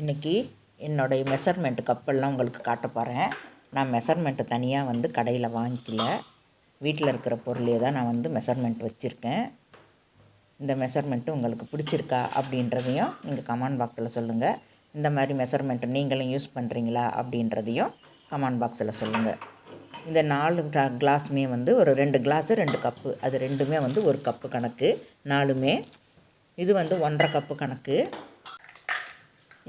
இன்றைக்கி என்னுடைய மெஷர்மெண்ட் கப்பெல்லாம் உங்களுக்கு காட்ட போகிறேன் நான் மெஷர்மெண்ட்டு தனியாக வந்து கடையில் வாங்கிக்கல. வீட்டில் இருக்கிற பொருளே தான் நான் வந்து மெஷர்மெண்ட் வச்சுருக்கேன். இந்த மெஷர்மெண்ட்டு உங்களுக்கு பிடிச்சிருக்கா அப்படின்றதையும் நீங்கள் கமெண்ட் பாக்ஸில் சொல்லுங்கள் இந்த மாதிரி மெஷர்மெண்ட்டு நீங்களும் யூஸ் பண்ணுறீங்களா அப்படின்றதையும் கமெண்ட் பாக்ஸில் சொல்லுங்கள் இந்த நாலு கிளாஸுமே வந்து ஒரு ரெண்டு கிளாஸு ரெண்டு கப்பு அது ரெண்டுமே வந்து ஒரு கப்பு கணக்கு. நாலுமே இது வந்து ஒன்றரை கப்பு கணக்கு.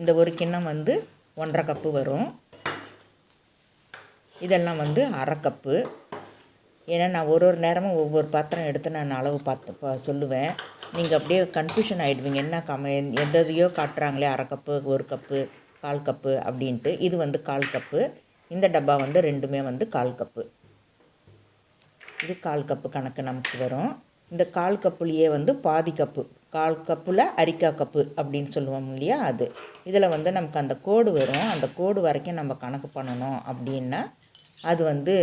இந்த ஒரு கிண்ணம் வந்து ஒன்றரை கப்பு வரும். இதெல்லாம் வந்து அரை கப்பு. ஏன்னா நான் ஒரு ஒரு நேரமும் ஒவ்வொரு பாத்திரம் எடுத்து நான் அளவு பார்த்து பா சொல்லுவேன். நீங்கள் அப்படியே கன்ஃபியூஷன் ஆகிடுவீங்க என்ன கம எதையோ காட்டுறாங்களே அரை கப்பு ஒரு கப்பு கால் கப்பு அப்படின்ட்டு. இது வந்து கால் கப்பு. இந்த டப்பா வந்து ரெண்டுமே வந்து கால் கப்பு. இது கால் கப்பு கணக்கு நமக்கு வரும். இந்த கால் கப்புலேயே வந்து பாதி கப்பு. கால் கப்பில் அரிக்கா கப்பு அப்படின்னு சொல்லுவோம் இல்லையா அது. இதில் வந்து நமக்கு அந்த கோடு வரும். அந்த கோடு வரைக்கும் நம்ம கணக்கு பண்ணணும் அப்படின்னா அது வந்து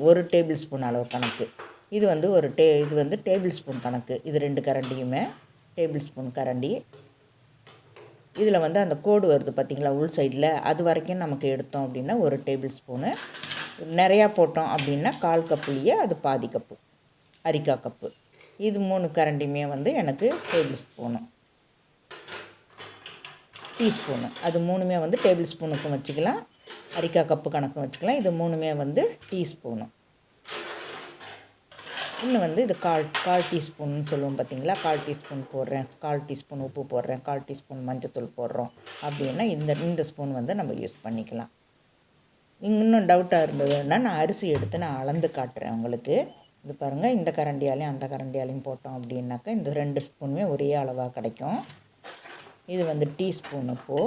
ஒரு டேபிள் ஸ்பூன் அளவு கணக்கு. இது வந்து ஒரு டே இது வந்து டேபிள் ஸ்பூன் கணக்கு. இது ரெண்டு கரண்டியுமே டேபிள் ஸ்பூன் கரண்டி. இதில் வந்து அந்த கோடு வருது பார்த்திங்களா உள் சைடில். அது வரைக்கும் நமக்கு எடுத்தோம் அப்படின்னா ஒரு டேபிள் ஸ்பூனு. நிறையா போட்டோம் அப்படின்னா கால் கப்புலேயே அது பாதி கப்பு. Areca cup. இது மூணு கரண்டியுமே வந்து எனக்கு டேபிள் ஸ்பூனு. டீஸ்பூனு. அது மூணுமே வந்து டேபிள் ஸ்பூனுக்கும் வச்சுக்கலாம். அரிக்கா கப்பு கணக்கும் வச்சுக்கலாம். இது மூணுமே வந்து டீஸ்பூனு. இன்னும் வந்து இது கால் கால் டீஸ்பூன்னு சொல்லுவோம் பார்த்தீங்களா? கால் டீஸ்பூன் போடுறேன். கால் டீஸ்பூன் உப்பு போடுறேன். கால் டீஸ்பூன் மஞ்சத்தூள் போடுறோம். அப்படின்னா இந்த இந்த ஸ்பூன் வந்து நம்ம யூஸ் பண்ணிக்கலாம். இன்னும் டவுட்டாக இருந்ததுன்னா நான் அரிசி எடுத்து நான் அளந்து காட்டுறேன் உங்களுக்கு. இது பாருங்கள் இந்த கரண்டியாலையும் அந்த கரண்டியாலையும் போட்டோம் அப்படின்னாக்கா இந்த ரெண்டு ஸ்பூனுமே ஒரே அளவாக கிடைக்கும். இது வந்து டீஸ்பூன் இப்போது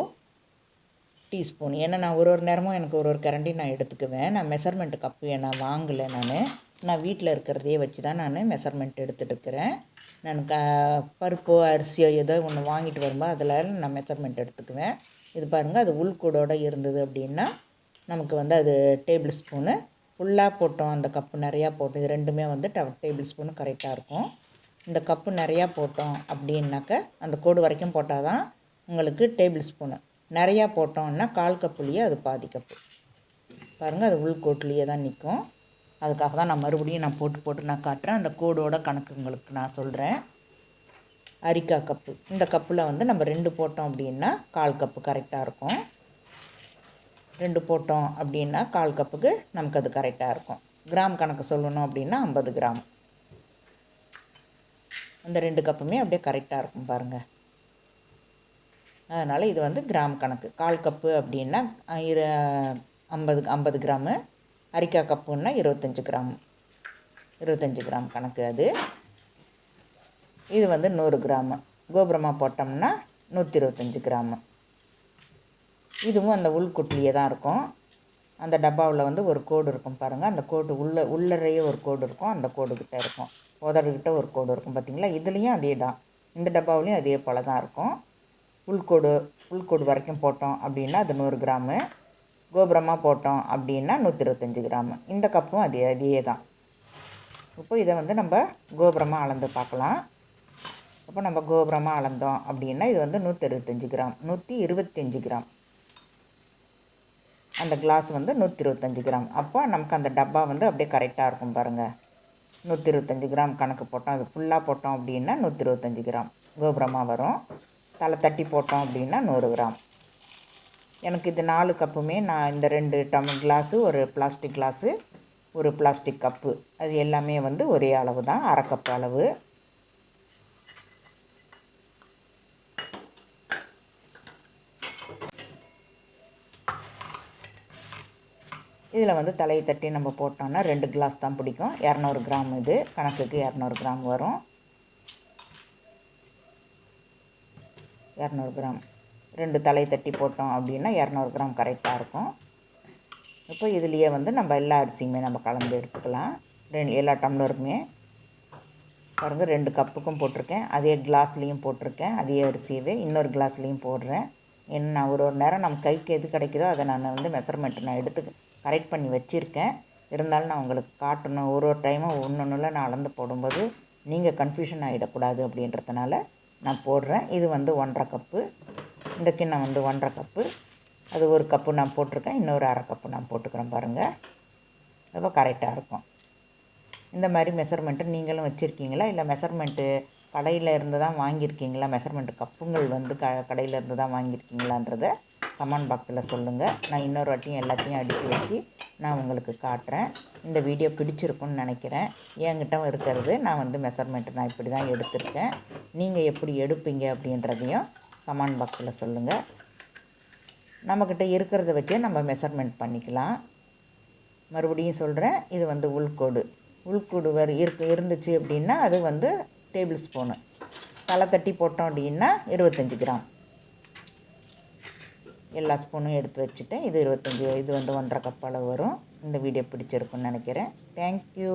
டீஸ்பூன். ஏன்னா நான் ஒரு ஒரு நேரமும் எனக்கு ஒரு ஒரு கரண்டி நான் எடுத்துக்குவேன். நான் மெஷர்மெண்ட் கப்பு நான் வாங்கலை நான். நான் வீட்டில் இருக்கிறதையே வச்சு தான் நான் மெஷர்மெண்ட் எடுத்துகிட்டு இருக்கிறேன் நான் க பருப்போ அரிசியோ ஏதோ ஒன்று வாங்கிட்டு வரும்போது அதில் நான் மெஷர்மெண்ட் எடுத்துக்குவேன். இது பாருங்கள் அது உள்கூடோடு இருந்தது அப்படின்னா நமக்கு வந்து அது டேபிள் ஸ்பூனு ஃபுல்லாக போட்டோம். அந்த கப்பு நிறையா போட்டோம். இது ரெண்டுமே வந்து டேபிள் ஸ்பூன் கரெக்டாக இருக்கும். இந்த கப்பு நிறையா போட்டோம் அப்படின்னாக்க அந்த கோடு வரைக்கும் போட்டால் தான் உங்களுக்கு டேபிள் ஸ்பூனு நிறையா போட்டோம்னா கால் கப்புலேயே அது பாதி கப்பு பாருங்கள் அது உள்கோட்லேயே தான் நிற்கும் அதுக்காக தான் நான் மறுபடியும் நான் போட்டு போட்டு நான் காட்டுறேன். அந்த கோடோட கணக்கு உங்களுக்கு நான் சொல்கிறேன் அரிக்கா கப்பு இந்த கப்பில் வந்து நம்ம ரெண்டு போட்டோம் அப்படின்னா கால் கப்பு கரெக்டாக இருக்கும். ரெண்டு போட்டோம் அப்படின்னா கால் கப்புக்கு நமக்கு அது கரெக்டாக இருக்கும். கிராம் கணக்கு சொல்லணும் அப்படின்னா ஐம்பது கிராம். அந்த ரெண்டு கப்புமே அப்படியே கரெக்டாக இருக்கும் பாருங்கள் அதனால் இது வந்து கிராம் கணக்கு. கால் கப்பு அப்படின்னா இரு ஐம்பது ஐம்பது கிராமு. அரிக்கா கப்புன்னா இருபத்தஞ்சி கிராம். இருபத்தஞ்சி கிராம் கணக்கு அது. இது வந்து நூறு கிராமு. கோபுரமாக போட்டோம்னா நூற்றி இருபத்தஞ்சி கிராமு. இதுவும் அந்த உள்குட்டிலேயே தான் இருக்கும். அந்த டப்பாவில் வந்து ஒரு கோடு இருக்கும் பாருங்கள் அந்த கோடு உள்ள உள்ளறையே ஒரு கோடு இருக்கும். அந்த கோடுக்கிட்ட இருக்கும். உதடுக்கிட்ட ஒரு கோடு இருக்கும் பார்த்திங்களா இதுலேயும் அதே தான். இந்த டப்பாவிலையும் அதே போல் தான் இருக்கும். உள்கோடு உள்கோடு வரைக்கும் போட்டோம் அப்படின்னா அது நூறு கிராமு. கோபுரமாக போட்டோம் அப்படின்னா நூற்றி இருபத்தஞ்சி கிராமு. இந்த கப்பும் அதே அதே தான். இப்போ இதை வந்து நம்ம கோபுரமாக அளந்து பார்க்கலாம். இப்போ நம்ம கோபுரமாக அளந்தோம் அப்படின்னா இது வந்து நூற்றி இருபத்தஞ்சி கிராம் நூற்றி இருபத்தஞ்சி கிராம். அந்த கிளாஸ் வந்து நூற்றி இருபத்தஞ்சி கிராம். அப்போ நமக்கு அந்த டப்பா வந்து அப்படியே கரெக்டாக இருக்கும் பாருங்கள் நூற்றி இருபத்தஞ்சி கிராம் கணக்கு போட்டோம். அது ஃபுல்லாக போட்டோம் அப்படின்னா நூற்றி இருபத்தஞ்சி கிராம். கோபுரமாக வரும். தலை தட்டி போட்டோம் அப்படின்னா நூறு கிராம். எனக்கு இது நாலு கப்புமே நான் இந்த ரெண்டு டம் கிளாஸு ஒரு பிளாஸ்டிக் கிளாஸு ஒரு பிளாஸ்டிக் கப்பு அது எல்லாமே வந்து ஒரே அளவு தான். அரை கப்பு அளவு. இதில் வந்து தலையை தட்டி நம்ம போட்டோம்னா ரெண்டு கிளாஸ் தான் பிடிக்கும். இரநூறு கிராம் இது. கணக்குக்கு இரநூறு கிராம் வரும். இரநூறு கிராம் ரெண்டு தலை தட்டி போட்டோம் அப்படின்னா இரநூறு கிராம் கரெக்டாக இருக்கும். இப்போ இதுலேயே வந்து நம்ம எல்லா அரிசியுமே நம்ம கலந்து எடுத்துக்கலாம். ரெண்டு எல்லா டம்ளருமே பாருங்கள் ரெண்டு கப்புக்கும் போட்டிருக்கேன். அதே கிளாஸ்லேயும் போட்டிருக்கேன். அதே அரிசியவே இன்னொரு கிளாஸ்லேயும் போடுறேன். என்ன ஒரு ஒரு நேரம் நம்ம கைக்கு எது கிடைக்குதோ அதை நான் வந்து மெஷர்மெண்ட் நான் எடுத்து கரெக்ட் பண்ணி வச்சுருக்கேன். இருந்தாலும் நான் உங்களுக்கு காட்டணும். ஒரு ஒரு டைமும் ஒன்று ஒன்றில் நான் அளந்து போடும்போது நீங்கள் கன்ஃபியூஷன் ஆகிடக்கூடாது அப்படின்றதுனால நான் போடுறேன். இது வந்து ஒன்றரை கப்பு இந்த கிண்ணம் வந்து ஒன்றரை கப்பு அது ஒரு கப்பு நான் போட்டிருக்கேன். இன்னொரு அரை கப்பு நான் போட்டுக்கிறேன் பாருங்கள் ரொம்ப கரெக்டாக இருக்கும். இந்த மாதிரி மெஷர்மெண்ட்டு நீங்களும் வச்சுருக்கீங்களா? இல்லை மெஷர்மெண்ட்டு கடையில் இருந்து தான் வாங்கியிருக்கீங்களா? மெஷர்மெண்ட் கப்புங்கள் வந்து க கடையில் இருந்து தான் வாங்கியிருக்கீங்களான்றதை கமெண்ட் பாக்ஸில் சொல்லுங்கள் நான் இன்னொரு வாட்டியும் எல்லாத்தையும் அடுக்கி வச்சு நான் உங்களுக்கு காட்டுறேன். இந்த வீடியோ பிடிச்சிருக்குன்னு நினைக்கிறேன். என்கிட்ட இருக்கிறது நான் வந்து மெஷர்மெண்ட்டு நான் இப்படி தான் எடுத்திருக்கேன். நீங்கள் எப்படி எடுப்பீங்க அப்படின்றதையும் கமெண்ட் பாக்ஸில் சொல்லுங்கள் நம்மக்கிட்ட இருக்கிறத வச்சே நம்ம மெஷர்மெண்ட் பண்ணிக்கலாம். மறுபடியும் சொல்கிறேன் இது வந்து உள்கோடு. உள்கூடுவர் இருக்கு இருந்துச்சு அப்படின்னா அது வந்து டேபிள் ஸ்பூனு தலை தட்டி போட்டோம் அப்படின்னா இருபத்தஞ்சி கிராம். எல்லா ஸ்பூனும் எடுத்து வச்சுட்டேன். இது இருபத்தஞ்சி இது வந்து ஒன்றரை கப் அளவு வரும். இந்த வீடியோ பிடிச்சிருக்குன்னு நினைக்கிறேன். தேங்க்யூ